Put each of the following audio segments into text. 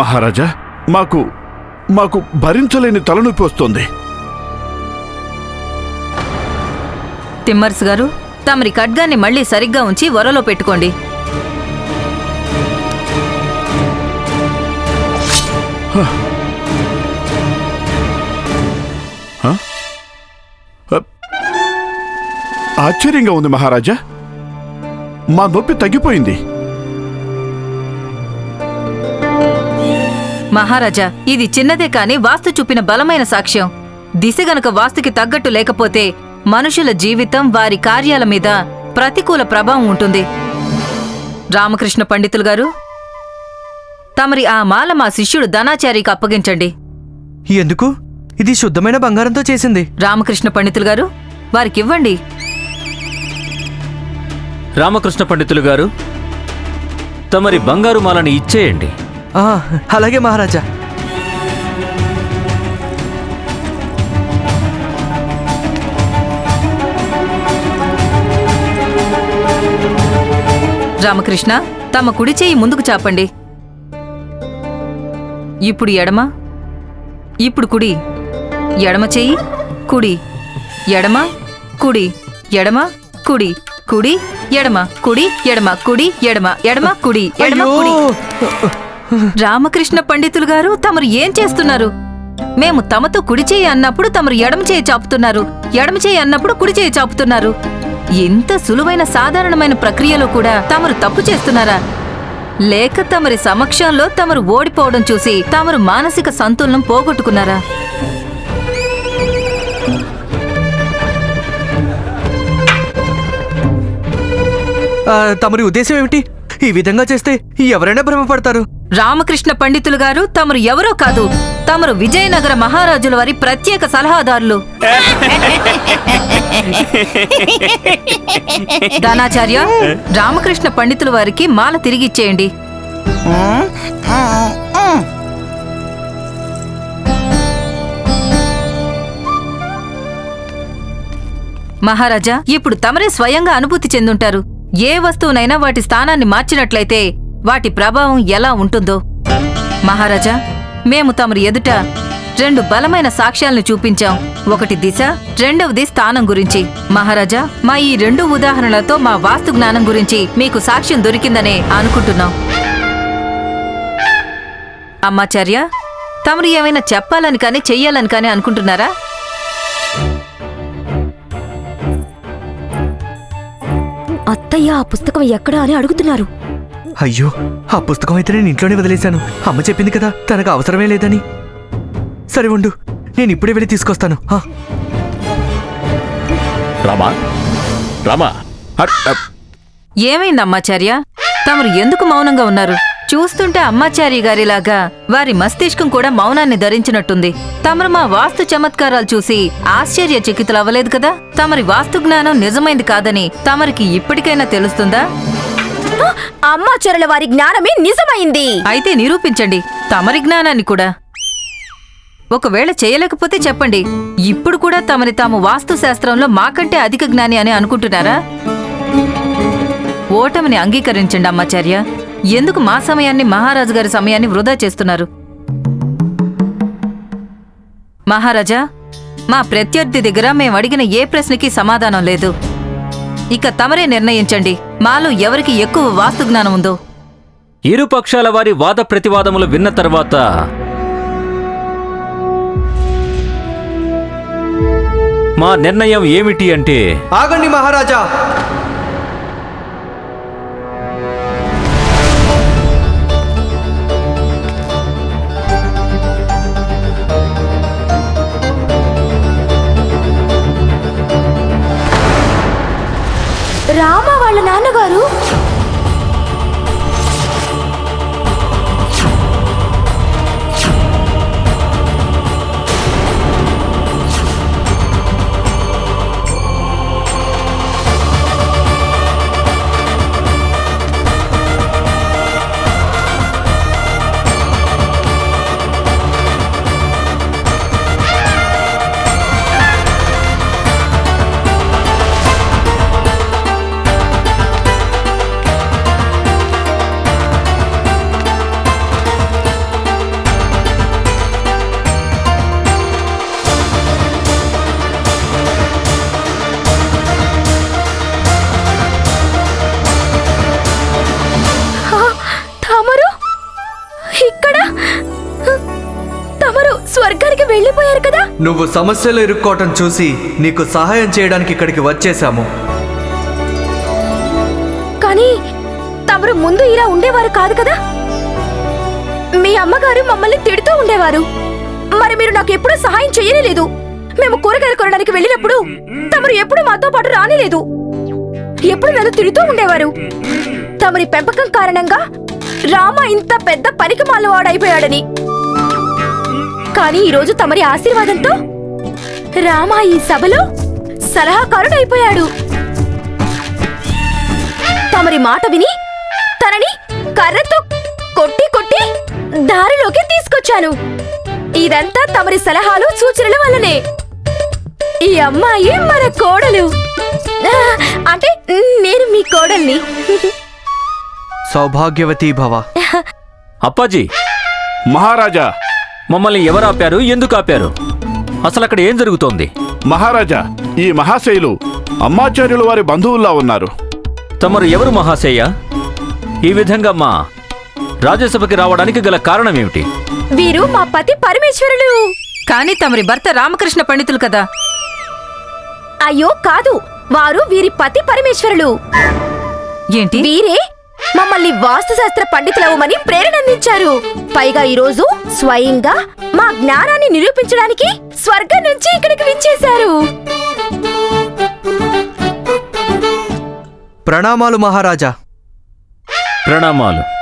మహారాజా మాకు మాకు భరించలేని తలనొప్పి వస్తోంది. తిమ్మర్స్ గారు తమరి ఖడ్గాన్ని మళ్ళీ సరిగ్గా ఉంచి వరలో పెట్టుకోండి. ఆశ్చర్యంగా ఉంది మహారాజా. మా నొప్పి తగ్గిపోయింది. మహారాజా ఇది చిన్నదే కాని వాస్తు చూపిన బలమైన సాక్ష్యం. దిశ గనక వాస్తుకి తగ్గట్టు లేకపోతే మనుషుల జీవితం వారి కార్యాల మీద ప్రతికూల ప్రభావం ఉంటుంది. రామకృష్ణ పండితులు గారు తమరి ఆ మాల మా శిష్యుడు ధనాచారికి అప్పగించండి. ఎందుకు? ఇది శుద్ధమైన బంగారంతో చేసింది. రామకృష్ణ పండితులు గారు వారికివ్వండి. రామకృష్ణ పండితులు గారు తమరి బంగారు మాలని ఇచ్చేయండి. అలాగే మహారాజా. రామకృష్ణ తమ కుడి చేయి ముందుకు చాపండి. ఇప్పుడు ఎడమ ఇప్పుడు కుడి. ఎడమ చెయ్యి కుడి. ఎడమ కుడి. ఎడమ కుడి. కుడి ఎడమ కుడి ఎడమ కుడి ఎడమ. ఎడమ కుడి ఎడమ కుడి. రామకృష్ణ పండితులు గారు తమరు ఏం చేస్తున్నారు? మేము తమతో కుడి చేయి అన్నప్పుడు తమరు ఎడమ చేయి చాపుతున్నారు. ఎడమ చేయి అన్నప్పుడు కుడి చేయి చాపుతున్నారు. ఇంత సులువైన సాధారణమైన ప్రక్రియలో కూడా తమరు తప్పు చేస్తున్నారా? లేక తమరి సమక్షంలో తమరు ఓడిపోవడం చూసి తమరు మానసిక సంతులనం పోగొట్టుకున్నారా? తమరి ఉద్దేశం ఏమిటి? ఈ విధంగా చేస్తే ఎవరైనా భ్రమపడతారు. రామకృష్ణ పండితులు గారు తమరు ఎవరో కాదు తమరు విజయనగర మహారాజుల వారి ప్రత్యేక సలహాదారులు. దానాచార్య రామకృష్ణ పండితుల వారికి మాల తిరిగిచ్చేయండి. మహారాజా ఇప్పుడు తమరే స్వయంగా అనుభూతి చెందుంటారు. ఏ వస్తువునైనా వాటి స్థానాన్ని మార్చినట్లయితే వాటి ప్రభావం ఎలా ఉంటుందో. మహారాజా మేము తమరి ఎదుట రెండు బలమైన సాక్ష్యాలను చూపించాం. ఒకటి దిశ రెండవది స్థానం గురించి. మహారాజా మా ఈ రెండు ఉదాహరణలతో మా వాస్తు జ్ఞానం గురించి మీకు సాక్ష్యం దొరికిందనే అనుకుంటున్నాం. అమ్మాచార్య తమరు ఏమైనా చెప్పాలని కానీ చెయ్యాలని కానీ అనుకుంటున్నారా? అత్తయ్య ఆ పుస్తకం ఎక్కడా అని అడుగుతున్నారు. అయ్యో ఆ పుస్తకం అయితే నేను ఇంట్లోనే వదిలేశాను. అమ్మ చెప్పింది కదా తనకు అవసరమే లేదని. సరే ఉండు నేను ఇప్పుడే వెళ్ళి తీసుకొస్తాను. రామా? రామా? ఏమైంది అమ్మాచార్య? తమరు ఎందుకు మౌనంగా ఉన్నారు? చూస్తుంటే అమ్మాచార్య గారిలాగా వారి మస్తిష్కం కూడా మౌనాన్ని ధరించినట్టుంది. తమరు మా వాస్తు చమత్కారాలు చూసి ఆశ్చర్యచకితులు అవ్వలేదు కదా? తమరి వాస్తు జ్ఞానం నిజమైంది కాదని తమరికి ఇప్పటికైనా తెలుస్తుందా? అమ్మాచరుల వారి జ్ఞానమే నిజమైంది. అయితే నిరూపించండి తమరి జ్ఞానాన్ని కూడా. ఒకవేళ చేయలేకపోతే చెప్పండి ఇప్పుడు కూడా తమని తాము వాస్తు శాస్త్రంలో మాకంటే అధిక జ్ఞాని అని అనుకుంటున్నారా? ఓటమిని అంగీకరించండి అమ్మాచార్య. ఎందుకు మా సమయాన్ని మహారాజు గారి సమయాన్ని వృధా చేస్తున్నారు? మహారాజా మా ప్రత్యర్థి దగ్గర మేము అడిగిన ఏ ప్రశ్నకి సమాధానం లేదు. ఇక తమరే నిర్ణయించండి. మాలో ఎవరికి ఎక్కువ వాస్తు జ్ఞానం ఉందో? ఇరు పక్షాల వారి వాద ప్రతివాదములు విన్న తర్వాత మా నిర్ణయం ఏమిటి అంటే ఆగండి మహారాజా. రామ వాళ్ళ నాన్నగారు? నువ్వు సమస్యలు ఇరుక్కోవటం చూసి నీకు సహాయం చేయడానికి ఇక్కడికి వచ్చేసాము కానీ తమరు ముందు ఇలా ఉండేవారు కాదు కదా? మీ అమ్మగారు మమ్మల్ని తిడుతూ ఉండేవారు. మరి మీరు నాకు ఎప్పుడూ సహాయం చేయలేదు మేము కూరగాయలు కొనడానికి వెళ్ళినప్పుడు తమరు ఎప్పుడు మాతో పాటు రానిలేదు. ఎప్పుడు నన్ను తిడుతూ ఉండేవారు. తమరి పెంపకం కారణంగా రామ ఇంత పెద్ద పనికి వాడైపోయాడని. కానీ ఈరోజు తమరి ఆశీర్వాదంతో రామ ఈ సభలో సలహాకారుడైపోయాడు. తమరి మాట విని తనని కర్రతో కొట్టి కొట్టి దారిలోకి తీసుకొచ్చాను. ఇదంతా తమరి సలహాలు సూచనల వల్లనే. ఈ అమ్మాయి మన కోడలు. అంటే నేను మీ కోడల్ని. సౌభాగ్యవతి భవ. అప్పాజీ మహారాజా మమ్మల్ని ఎవరు ఆపారు? ఎందుకు ఆపారు? అసలు అక్కడ ఏం జరుగుతోంది? మహారాజా ఈ మహాశైలు అమ్మాచార్యుల వారి బంధువుల్లా ఉన్నారు. తమరు ఎవరు మహాశయ్య? ఈ విధంగా మా రాజ్యసభకి రావడానికి గల కారణం ఏమిటి వీరు మా పతి పరమేశ్వరులు. కానీ తమరి భర్త రామకృష్ణ పండితులు కదా. అయ్యో కాదు. వారు వీరి పతి పరమేశ్వరులు. ఏంటి? వీరే మమ్మల్ని వాస్తుశాస్త్ర పండితులవమని ప్రేరణ అందించారు పైగా ఈరోజు స్వయంగా మా జ్ఞానాన్ని నిరూపించడానికి స్వర్గం నుంచి ఇక్కడికి విచ్చేశారు. ప్రణామాలు మహారాజా. ప్రణామాలు.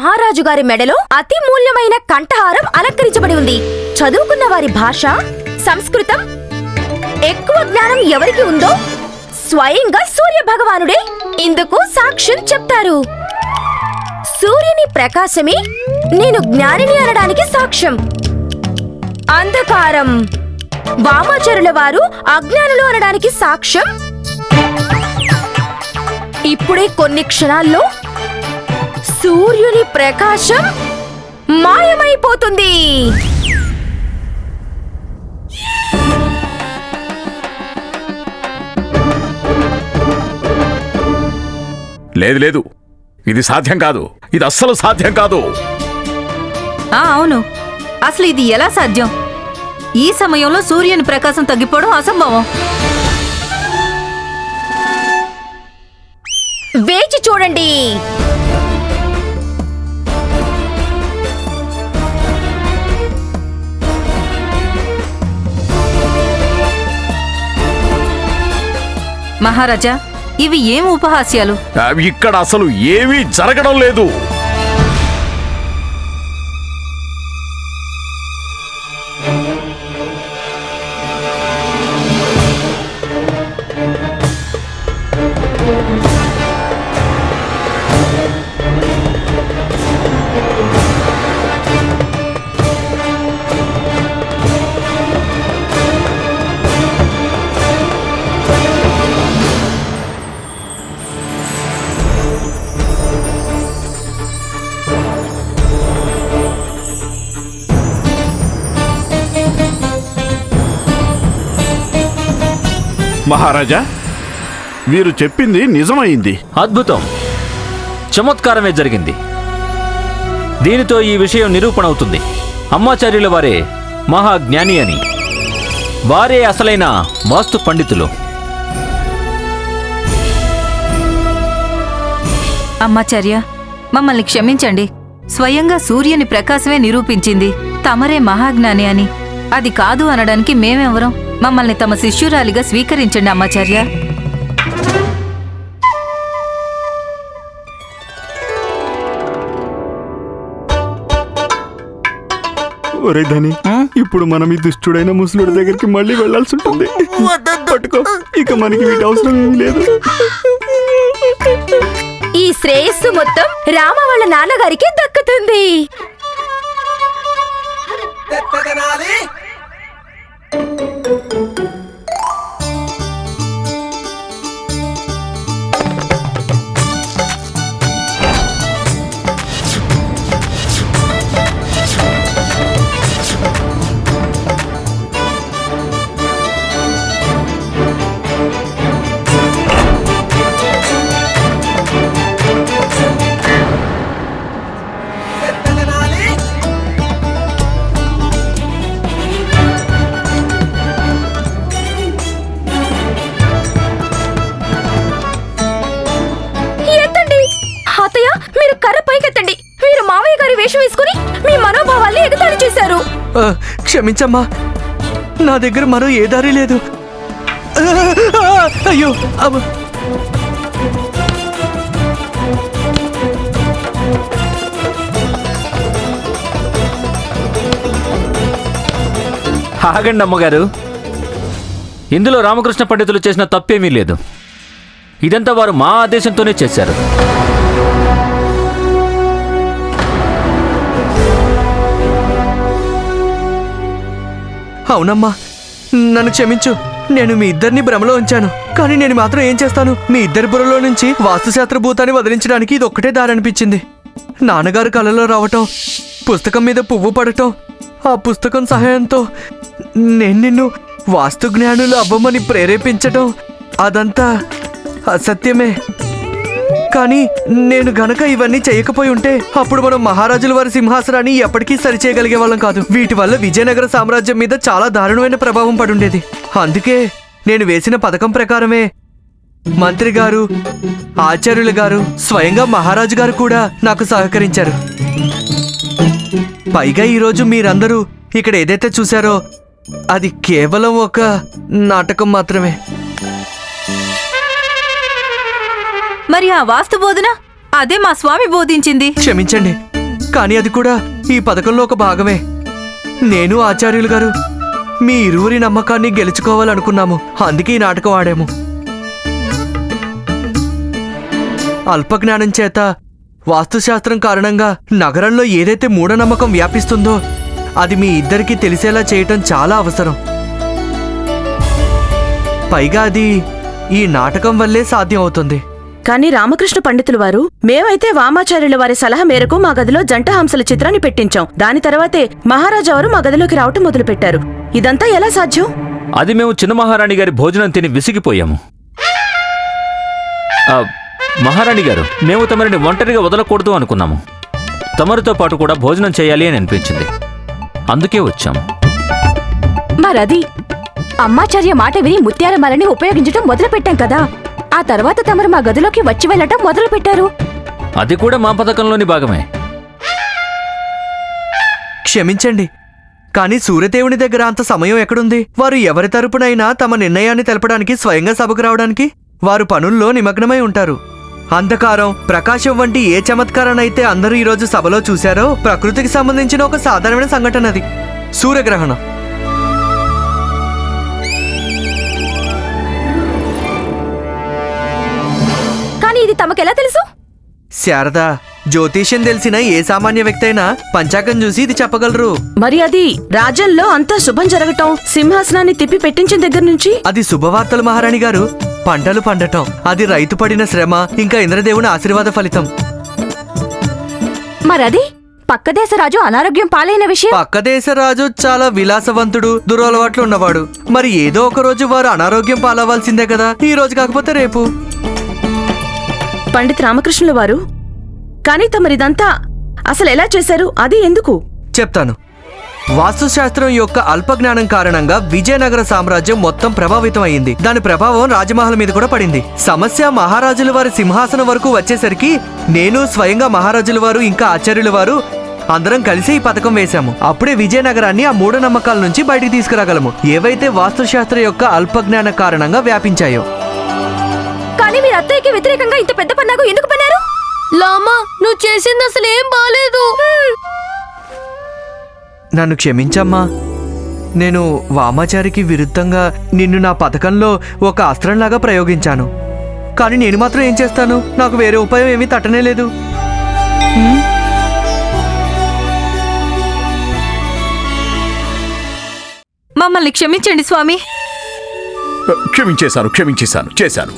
మహారాజు గారి మెడలో అతి మూల్యమైన కంఠహారం అలంకరించబడి ఉంది. చదువుకున్న వారి భాష సంస్కృతం ఎక్కువ జ్ఞానం ఎవరికి ఉందో స్వయంగా సూర్య భగవానుడే ఇందుకు సాక్ష్యం చెప్తారు. సూర్యుని ప్రకాశమే నేను జ్ఞానిని అనడానికి సాక్ష్యం. అంధకారం వామాచారుల వారు అజ్ఞానులు అనడానికి సాక్ష్యం. ఇప్పుడే కొన్ని క్షణాల్లో సూర్యుని ప్రకాశం మాయమైపోతుంది. లేదు లేదు. ఇది సాధ్యం కాదు. ఇది అస్సలు సాధ్యం కాదు. ఆ అవును. అసలు ఇది ఎలా సాధ్యం? ఈ సమయంలో సూర్యుని ప్రకాశం తగ్గిపోవడం అసంభవం. వేచి చూడండి. మహారాజా ఇవి ఏం ఉపహాస్యాలు? ఇక్కడ అసలు ఏమీ జరగడం లేదు. మహారాజా వీరు చెప్పింది నిజమైంది. అద్భుతం. చమత్కారమే జరిగింది. దీనితో ఈ విషయం నిరూపణ అవుతుంది అమ్మాచార్యుల వారే మహాజ్ఞాని అని. వారే అసలైన వాస్తు పండితులు. అమ్మాచార్య మమ్మల్ని క్షమించండి. స్వయంగా సూర్యుని ప్రకాశమే నిరూపించింది. తమరే మహాజ్ఞాని అని. అది కాదు అనడానికి మేమెవరం? మమ్మల్ని తమ శిష్యురాలిగా స్వీకరించండి అమ్మాచార్య. ఒరే ధని ఇప్పుడు మనం ఈ దుష్టుడైన ముసలుడి దగ్గరికి మళ్ళీ వెళ్ళాల్సి ఉంటుంది. పట్టుకో ఇక మనకి వీటి అవసరం ఏమీ లేదు. ఈ శ్రేయస్సు మొత్తం రామ వాళ్ళ నాన్నగారికి దక్కుతుంది. క్షమించమ్మా. నా దగ్గర మరో ఏ దారి లేదు. అయ్యో అమ్మ. ఆగండి అమ్మగారు. ఇందులో రామకృష్ణ పండితులు చేసిన తప్పేమీ లేదు. ఇదంతా వారు మా ఆదేశంతోనే చేశారు. అవునమ్మా. నన్ను క్షమించు. నేను మీ ఇద్దరిని భ్రమలో ఉంచాను. కానీ నేను మాత్రం ఏం చేస్తాను? మీ ఇద్దరి బుర్రలో నుంచి వాస్తుశాస్త్ర భూతాన్ని వదిలించడానికి ఇది ఒక్కటే దారి అనిపించింది. నాన్నగారు కలలో రావటం పుస్తకం మీద పువ్వు పడటం ఆ పుస్తకం సహాయంతో నేను నిన్ను వాస్తు జ్ఞానులు అవ్వమని ప్రేరేపించటం అదంతా అసత్యమే. కానీ నేను గనక ఇవన్నీ చేయకపోయి ఉంటే అప్పుడు మనం మహారాజుల వారి సింహాసనాన్ని ఎప్పటికీ సరిచేయగలిగే వాళ్ళం కాదు. వీటి వల్ల విజయనగర సామ్రాజ్యం మీద చాలా దారుణమైన ప్రభావం పడుండేది. అందుకే నేను వేసిన పథకం ప్రకారమే మంత్రి గారు ఆచార్యులు గారు స్వయంగా మహారాజు గారు కూడా నాకు సహకరించారు. పైగా ఈరోజు మీరందరూ ఇక్కడ ఏదైతే చూశారో అది కేవలం ఒక నాటకం మాత్రమే. మరి ఆ వాస్తు బోధన? అదే మా స్వామి బోధించింది. క్షమించండి కానీ అది కూడా ఈ పథకంలో ఒక భాగమే. నేను ఆచార్యులు గారు మీ ఇరువురి నమ్మకాన్ని గెలుచుకోవాలనుకున్నాము. అందుకే ఈ నాటకం ఆడాము. అల్పజ్ఞానం చేత వాస్తుశాస్త్రం కారణంగా నగరంలో ఏదైతే మూఢనమ్మకం వ్యాపిస్తుందో అది మీ ఇద్దరికీ తెలిసేలా చేయటం చాలా అవసరం. పైగా అది ఈ నాటకం వల్లే సాధ్యం అవుతుంది. కానీ రామకృష్ణ పండితులు వారు మేమైతే వామాచార్యుల వారి సలహా మేరకు మా గదిలో జంట హంసల చిత్రాన్ని పెట్టించాం. దాని తర్వాతే మహారాజా వారు మా గదిలోకి రావటం మొదలుపెట్టారు. ఇదంతా ఎలా సాధ్యం? అది మేము చిన్న మహారాణి గారి భోజనం తిని విసిగిపోయాము. మహారాణి గారు మేము తమరిని ఒంటరిగా వదలకూడదు అనుకున్నాము. తమరితో పాటు కూడా భోజనం చేయాలి అని అనిపించింది. అందుకే వచ్చాము మరది అమ్మాచార్య మాట విని ముత్యాలమాలని ఉపయోగించడం మొదలుపెట్టాం కదా. ఆ తర్వాత తమరు మా గదిలోకి వచ్చి వెళ్ళటం మొదలు పెట్టారు అది కూడా మా పథకంలోని భాగమే. క్షమించండి. కానీ సూర్యదేవుని దగ్గర అంత సమయం ఎక్కడుంది? వారు ఎవరి తరపునైనా తమ నిర్ణయాన్ని తెలపడానికి స్వయంగా సభకు రావడానికి? వారు పనుల్లో నిమగ్నమై ఉంటారు. అంధకారం ప్రకాశం వంటి ఏ చమత్కారాన్నైతే అందరూ ఈరోజు సభలో చూశారో ప్రకృతికి సంబంధించిన ఒక సాధారణమైన సంఘటన అది. సూర్యగ్రహణం. కానీ ఇది తమకెలా తెలుసు? శారద జ్యోతిష్యం తెలిసిన ఏ సామాన్య వ్యక్తి అయినా పంచాకం చూసి ఇది చెప్పగలరు. మరి అది రాజ్యంలో అంతా శుభం జరగటం సింహాసనాన్ని తిప్పి పెట్టించిన దగ్గర నుంచి? అది శుభవార్తలు మహారాణి గారు. పంటలు పండటం అది రైతు పడిన శ్రమ ఇంకా ఇంద్రదేవుని ఆశీర్వాద ఫలితం. మరది పక్క దేశ రాజు అనారోగ్యం పాలైన విషయం? పక్క దేశ రాజు చాలా విలాసవంతుడు దురలవాట్లు ఉన్నవాడు. మరి ఏదో ఒక రోజు వారు అనారోగ్యం పాలవ్వాల్సిందే కదా ఈ రోజు కాకపోతే రేపు. పండిత్ రామకృష్ణుల వారు? కానీ తమరిదంతా అసలు ఎలా చేశారు? అది ఎందుకు? చెప్తాను. వాస్తుశాస్త్రం యొక్క అల్పజ్ఞానం కారణంగా విజయనగర సామ్రాజ్యం మొత్తం ప్రభావితం అయింది దాని ప్రభావం రాజమహల్ మీద కూడా పడింది. సమస్య మహారాజుల వారి సింహాసనం వరకు వచ్చేసరికి నేను స్వయంగా మహారాజుల వారు ఇంకా ఆచార్యుల వారు అందరం కలిసి ఈ పథకం వేశాము. అప్పుడే విజయనగరాన్ని ఆ మూఢనమ్మకాల నుంచి బయటికి తీసుకురాగలము. ఏవైతే వాస్తుశాస్త్రం యొక్క అల్పజ్ఞాన కారణంగా వ్యాపించాయో. మీరు అత్తయ్యకి వ్యతిరేకంగా ఇంత పెద్ద పన్నాగు ఎందుకు పన్నారు? లామా నువ్వు చేసింది అసలు ఏం బాలేదు. నన్ను క్షమించమ్మా. నేను వామాచారికి విరుద్ధంగా నిన్ను నా పథకంలో ఒక అస్త్రంలాగా ప్రయోగించాను. కానీ నేను మాత్రం ఏం చేస్తాను? నాకు వేరే ఉపాయం ఏమీ తట్టనే లేదు. మమ్మల్ని క్షమించండి స్వామి. క్షమించేశాను క్షమించేశాను చేశాను.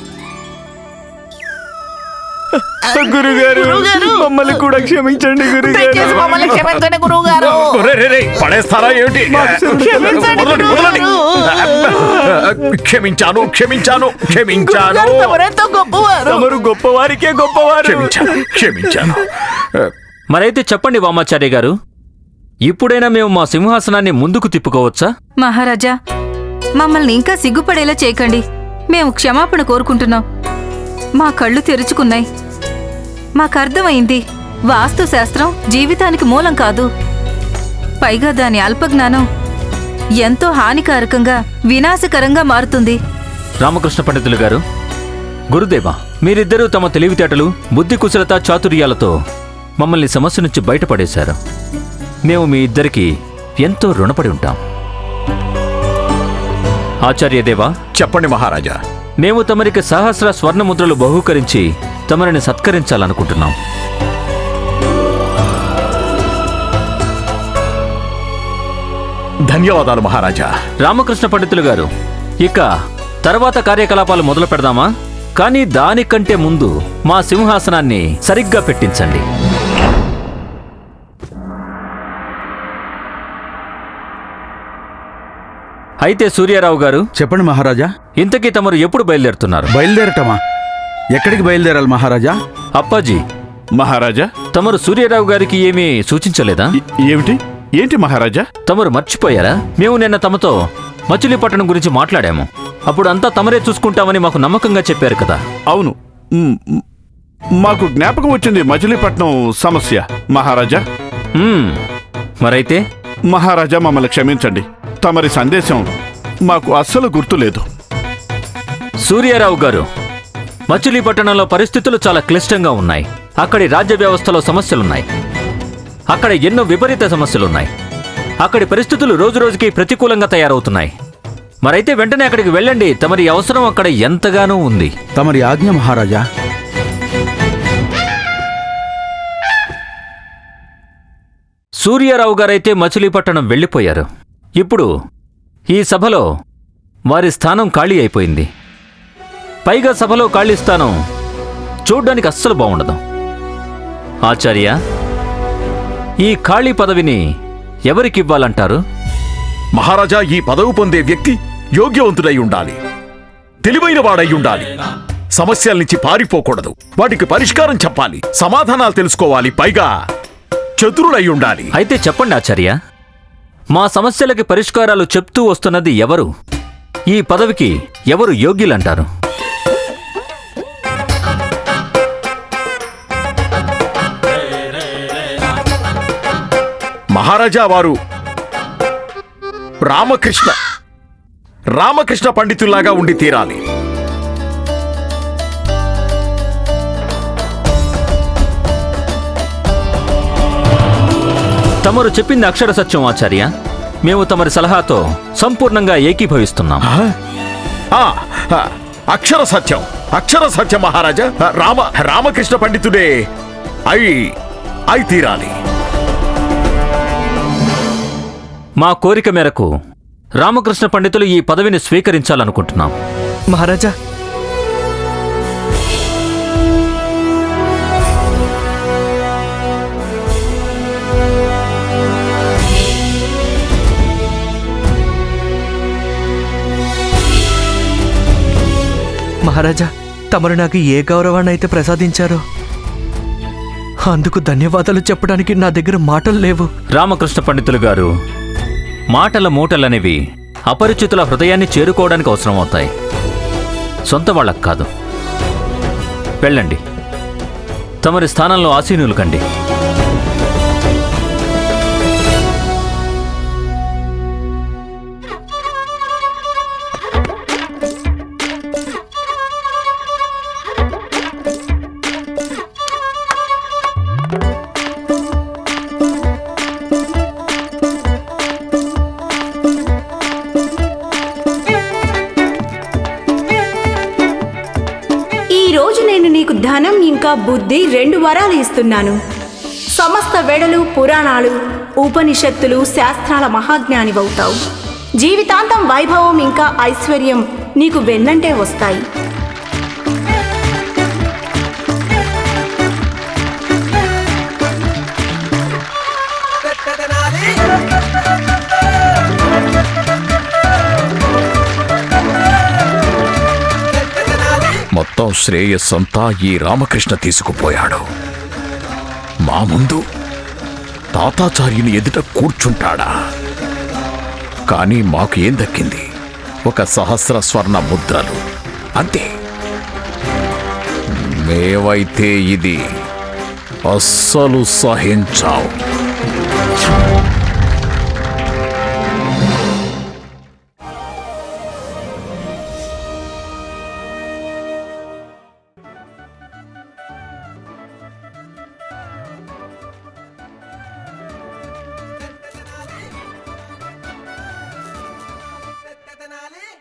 గురుగారు మమ్మల్ని కూడా క్షమించండి గురుగారు. పడేస్తారా ఏమిటి. క్షమించాను క్షమించాను క్షమించాను. తమరు గొప్పవారికే గొప్పవారు. క్షమించాను క్షమించాను. మరైతే చెప్పండి వామాచార్య గారు ఇప్పుడైనా మేము మా సింహాసనాన్ని ముందుకు తిప్పుకోవచ్చా? మహారాజా మమ్మల్ని ఇంకా సిగ్గుపడేలా చేయకండి. మేము క్షమాపణ కోరుకుంటున్నాం. మా కళ్ళు తెరుచుకున్నాయి. మాకు అర్థమైంది వాస్తు శాస్త్రం జీవితానికి మూలం కాదు. పైగా దాని అల్పజ్ఞానం ఎంతో హానికారకంగా వినాశకరంగా మారుతుంది. రామకృష్ణ పండితులు గారు గురుదేవా మీరిద్దరూ తమ తెలివితేటలు బుద్ధి కుశలత చాతుర్యాలతో మమ్మల్ని సమస్య నుంచి బయటపడేశారు. మేము మీ ఇద్దరికి ఎంతో రుణపడి ఉంటాం. ఆచార్యదేవా చెప్పండి మహారాజా. మేము తమరికి సహస్ర స్వర్ణ ముద్రలు బహూకరించి తమరిని సత్కరించాలనుకుంటున్నాం. ధన్యవాదాలు మహారాజా. రామకృష్ణ పండితులు గారు ఇక తర్వాత కార్యకలాపాలు మొదలు పెడదామా? కానీ దానికంటే ముందు మా సింహాసనాన్ని సరిగ్గా పెట్టించండి. అయితే సూర్యారావు గారు చెప్పండి మహారాజా. ఇంతకీ తమరు ఎప్పుడు బయలుదేరుతున్నారు? బయలుదేరటమా? ఎక్కడికి బయలుదేరాలి మహారాజా? అప్పాజీ. మహారాజా? తమరు సూర్యారావు గారికి ఏమీ సూచించలేదా? ఏమిటి? ఏంటి మహారాజా? తమరు మర్చిపోయారా? మేము నిన్న తమతో మచిలీపట్నం గురించి మాట్లాడాము. అప్పుడు అంతా తమరే చూసుకుంటామని మాకు నమ్మకంగా చెప్పారు కదా. అవును. మ్, మాకు జ్ఞాపకం వచ్చింది మచిలీపట్నం సమస్య. మహారాజా? మ్మ్. మరైతే? మహారాజా మమ్మల్ని క్షమించండి. తమరి సందేశం మాకు అస్సలు గుర్తులేదు. సూర్యారావు గారు మచిలీపట్నంలో పరిస్థితులు చాలా క్లిష్టంగా ఉన్నాయి. అక్కడి రాజ్య వ్యవస్థలో సమస్యలున్నాయి. అక్కడ ఎన్నో విపరీత సమస్యలున్నాయి. అక్కడి పరిస్థితులు రోజురోజుకి ప్రతికూలంగా తయారవుతున్నాయి. మరైతే వెంటనే అక్కడికి వెళ్ళండి. తమరి అవసరం అక్కడ ఎంతగానో ఉంది. తమరి ఆజ్ఞ మహారాజా. సూర్యారావు గారైతే మచిలీపట్నం వెళ్ళిపోయారు. ఇప్పుడు ఈ సభలో వారి స్థానం ఖాళీ అయిపోయింది. పైగా సభలో ఖాళీ స్థానం చూడ్డానికి అస్సలు బాగుండదు. ఆచార్య ఈ ఖాళీ పదవిని ఎవరికివ్వాలంటారు మహారాజా ఈ పదవి పొందే వ్యక్తి యోగ్యవంతుడై ఉండాలి. తెలివైన వాడై ఉండాలి. సమస్యల నుంచి పారిపోకూడదు. వాటికి పరిష్కారం చెప్పాలి. సమాధానాలు తెలుసుకోవాలి. పైగా చతురుడై ఉండాలి. అయితే చెప్పండి ఆచార్య మా సమస్యలకి పరిష్కారాలు చెప్తూ వస్తున్నది ఎవరు? ఈ పదవికి ఎవరు యోగ్యులంటారు? మహారాజా వారు రామకృష్ణ రామకృష్ణ పండితుల్లాగా ఉండి తీరాలి. తమరు చెప్పింది అక్షర సత్యం ఆచార్య. మేము తమరి సలహాతో సంపూర్ణంగా ఏకీభవిస్తున్నాం. ఆ, ఆ, అక్షర సత్యం అక్షర సత్యం మహారాజా. రామ రామకృష్ణ పండితుడే అయి అయి తీరాలి. మా కోరిక మేరకు రామకృష్ణ పండితులు ఈ పదవిని స్వీకరించాలనుకుంటున్నాం. మహారాజా. మహారాజా తమరు నాకు ఏ గౌరవాన్ని అయితే ప్రసాదించారో అందుకు ధన్యవాదాలు చెప్పడానికి నా దగ్గర మాటలు లేవు. రామకృష్ణ పండితులు గారు మాటల మూటలనేవి అపరిచితుల హృదయాన్ని చేరుకోవడానికి అవసరమవుతాయి. సొంత వాళ్ళకు కాదు. వెళ్ళండి. తమరి స్థానంలో ఆసీనులు కండి. ఇంకా బుద్ధి రెండు వరాలు ఇస్తున్నాను. సమస్త వెడలు పురాణాలు ఉపనిషత్తులు శాస్త్రాల మహాజ్ఞానివవుతావు. జీవితాంతం వైభవం ఇంకా ఐశ్వర్యం నీకు వెన్నంటే వస్తాయి. మొత్తం శ్రేయస్సంతా ఈ రామకృష్ణ తీసుకుపోయాడు. మా ముందు తాతాచార్యుని ఎదుట కూర్చుంటాడా? కానీ మాకు ఏం దక్కింది? ఒక సహస్ర స్వర్ణ ముద్రలు. అంతే. మేవైతే ఇది అస్సలు సహించావు